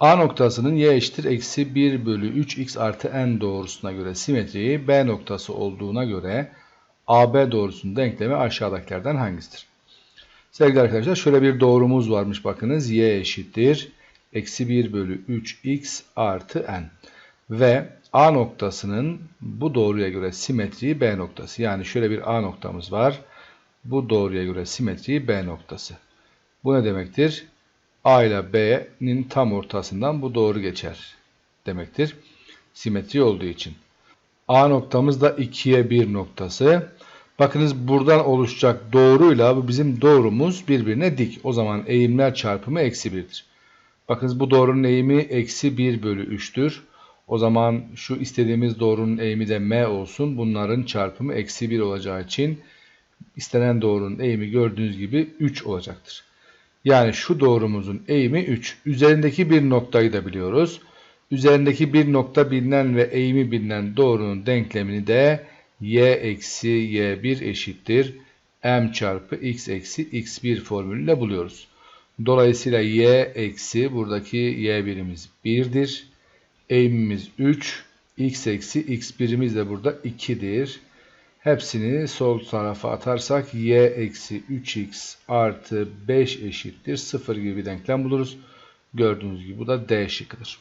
A noktasının y eşittir eksi 1 bölü 3x artı n doğrusuna göre simetriği B noktası olduğuna göre AB doğrusunun denklemi aşağıdakilerden hangisidir? Sevgili arkadaşlar şöyle bir doğrumuz varmış bakınız. y eşittir eksi 1 bölü 3x artı n. Ve A noktasının bu doğruya göre simetriği B noktası. Yani şöyle bir A noktamız var. Bu doğruya göre simetriği B noktası. Bu ne demektir? A ile B'nin tam ortasından bu doğru geçer demektir. Simetri olduğu için. A noktamız da 2'ye 1 noktası. Bakınız buradan oluşacak doğruyla bu bizim doğrumuz birbirine dik. O zaman eğimler çarpımı eksi 1'dir. Bakınız bu doğrunun eğimi eksi 1 bölü 3'tür. O zaman şu istediğimiz doğrunun eğimi de m olsun. Bunların çarpımı eksi 1 olacağı için istenen doğrunun eğimi gördüğünüz gibi 3 olacaktır. Yani şu doğrumuzun eğimi 3. Üzerindeki bir noktayı da biliyoruz. Üzerindeki bir nokta bilinen ve eğimi bilinen doğrunun denklemini de y eksi y1 eşittir m çarpı x eksi x1 formülüyle buluyoruz. Dolayısıyla y eksi buradaki y birimiz 1'dir. Eğimimiz 3. x eksi x1'imiz de burada 2'dir. Hepsini sol tarafa atarsak y eksi 3x artı 5 eşittir 0 gibi bir denklem buluruz. Gördüğünüz gibi bu da D şıkkıdır.